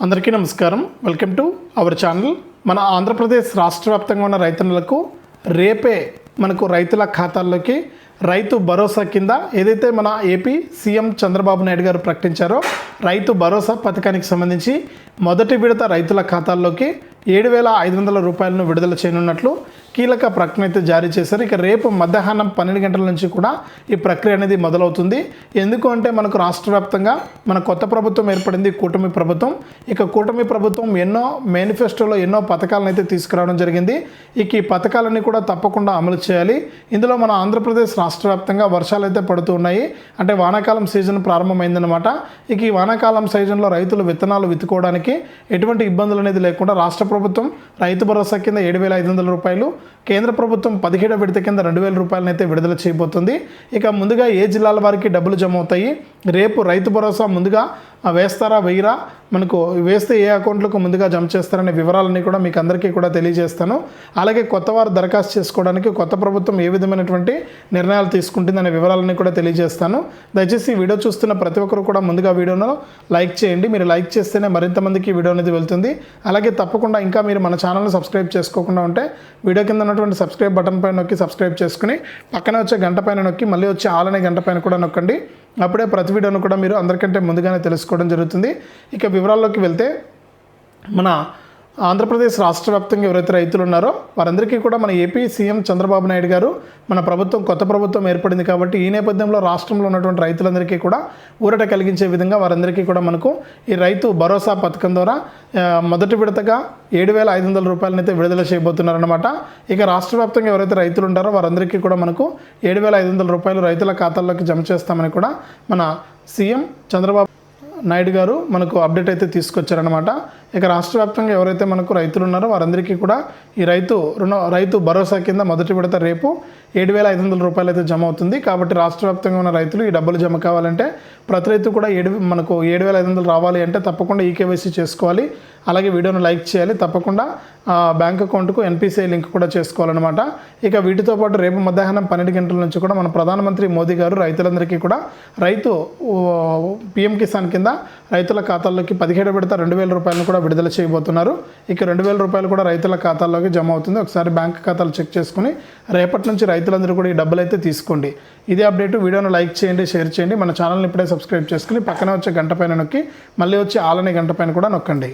అందరికీ నమస్కారం. Welcome to our channel మన ఆంధ్రప్రదేశ్ రాష్ట్ర వ్యాప్తంగా ఉన్న రైతన్నులకు రేపే మనకు రైతుల ఖాతాల్లోకి రైతు భరోసా కింద ఏదైతే మన ఏపీ సీఎం చంద్రబాబు నాయుడు గారు ప్రకటించారో రైతు భరోసా పథకానికి సంబంధించి మొదటి విడత రైతుల ఖాతాల్లోకి ఏడు వేల ఐదు వందల రూపాయలను విడుదల చేయనున్నట్లు కీలక ప్రకటన అయితే జారీ చేశారు. ఇక రేపు మధ్యాహ్నం పన్నెండు గంటల నుంచి కూడా ఈ ప్రక్రియ అనేది మొదలవుతుంది. ఎందుకు అంటే మనకు రాష్ట్ర వ్యాప్తంగా మన కొత్త ప్రభుత్వం ఏర్పడింది కూటమి ప్రభుత్వం. ఇక కూటమి ప్రభుత్వం ఎన్నో మేనిఫెస్టోలో ఎన్నో పథకాలను అయితే తీసుకురావడం జరిగింది. ఇక ఈ పథకాలన్నీ కూడా తప్పకుండా అమలు చేయాలి. ఇందులో మన ఆంధ్రప్రదేశ్ రాష్ట్ర వ్యాప్తంగా వర్షాలు అయితే పడుతూ ఉన్నాయి. అంటే వానాకాలం సీజన్ ప్రారంభమైందనమాట ఇక ఈ వానాకాలం సీజన్లో రైతులు విత్తనాలు విత్తుకోవడానికి ఎటువంటి ఇబ్బందులు అనేది లేకుండా రాష్ట్ర ప్రభుత్వం రైతు భరోసా కింద ఏడు వేల ఐదు వందల రూపాయలు కేంద్ర ప్రభుత్వం పదిహేడవ విడత కింద రెండు వేల రూపాయలనైతే విడుదల చేయబోతుంది. ఇక ముందుగా ఏ జిల్లాల వారికి డబ్బులు జమ అవుతాయి? రేపు రైతు భరోసా ముందుగా వేస్తారా వెయ్యరా మనకు వేస్తే ఏ అకౌంట్లకు ముందుగా జమ చేస్తారనే వివరాలన్నీ కూడా మీకు అందరికీ కూడా తెలియజేస్తాను. అలాగే కొత్త వారు దరఖాస్తు చేసుకోవడానికి కొత్త ప్రభుత్వం ఏ విధమైనటువంటి నిర్ణయాలు తీసుకుంటుందనే వివరాలన్నీ కూడా తెలియజేస్తాను. దయచేసి ఈ వీడియో చూస్తున్న ప్రతి ఒక్కరు కూడా ముందుగా వీడియోను లైక్ చేయండి. మీరు లైక్ చేస్తేనే మరింత మందికి వీడియో అనేది వెళ్తుంది. అలాగే తప్పకుండా ఇంకా మీరు మన ఛానల్ని సబ్స్క్రైబ్ చేసుకోకుండా ఉంటే వీడియో కింద ఉన్నటువంటి సబ్స్క్రైబ్ బటన్ పైన నొక్కి సబ్స్క్రైబ్ చేసుకుని పక్కన వచ్చే గంట పైన నొక్కి మళ్ళీ వచ్చే ఆలనే గంట పైన కూడా నొక్కండి. అప్పుడే ప్రతి వీడియోను కూడా మీరు అందరికంటే ముందుగానే తెలుసుకోవడం జరుగుతుంది. ఇక వివరాల్లోకి వెళ్తే మన ఆంధ్రప్రదేశ్ రాష్ట్ర వ్యాప్తంగా ఎవరైతే రైతులు ఉన్నారో వారందరికీ కూడా మన ఏపీ సీఎం చంద్రబాబు నాయుడు గారు మన ప్రభుత్వం కొత్త ప్రభుత్వం ఏర్పడింది కాబట్టి ఈ నేపథ్యంలో రాష్ట్రంలో ఉన్నటువంటి రైతులందరికీ కూడా ఊరట కలిగించే విధంగా వారందరికీ కూడా మనకు ఈ రైతు భరోసా పథకం ద్వారా మొదటి విడతగా ఏడు వేల ఐదు వందల రూపాయలనైతే విడుదల చేయబోతున్నారనమాట ఇక రాష్ట్ర వ్యాప్తంగా ఎవరైతే రైతులు ఉంటారో వారందరికీ కూడా మనకు ఏడు వేల ఐదు వందల రూపాయలు రైతుల ఖాతాల్లోకి జమ చేస్తామని కూడా మన సీఎం చంద్రబాబు నాయుడు గారు మనకు అప్డేట్ అయితే తీసుకొచ్చారనమాట ఇక రాష్ట్ర వ్యాప్తంగా ఎవరైతే మనకు రైతులు ఉన్నారో వారందరికీ కూడా ఈ రైతు రుణ రైతు భరోసా కింద మొదటి విడత రేపు ఏడు వేల ఐదు వందల రూపాయలు అయితే జమ అవుతుంది. కాబట్టి రాష్ట్ర వ్యాప్తంగా ఉన్న రైతులు ఈ డబ్బులు జమ కావాలంటే ప్రతి రైతు కూడా ఏడు మనకు ఏడు వేల ఐదు వందలు రావాలి అంటే తప్పకుండా ఈకేవైసీ చేసుకోవాలి. అలాగే వీడియోను లైక్ చేయాలి. తప్పకుండా బ్యాంక్ అకౌంట్కు ఎన్పిసిఐ లింక్ కూడా చేసుకోవాలన్నమాట. ఇక వీటితో పాటు రేపు మధ్యాహ్నం పన్నెండు గంటల నుంచి కూడా మన ప్రధానమంత్రి మోదీ గారు రైతులందరికీ కూడా రైతు పిఎం కిసాన్ కింద రైతుల ఖాతాల్లోకి పదిహేడు విడత రెండు వేల రూపాయలను కూడా విడుదల చేయబోతున్నారు. ఇక రెండు వేల రూపాయలు కూడా రైతుల ఖాతాల్లోకి జమ అవుతుంది. ఒకసారి బ్యాంక్ ఖాతాలు చెక్ చేసుకుని రేపటి నుంచి రైతులందరూ కూడా ఈ డబ్బులు అయితే తీసుకోండి. ఇదే అప్డేట్. వీడియోను లైక్ చేయండి షేర్ చేయండి. మన ఛానల్ని ఇప్పుడే సబ్స్క్రైబ్ చేసుకుని పక్కన వచ్చే గంట పైన నొక్కి మళ్ళీ వచ్చే ఆలనే గంట పైన కూడా నొక్కండి.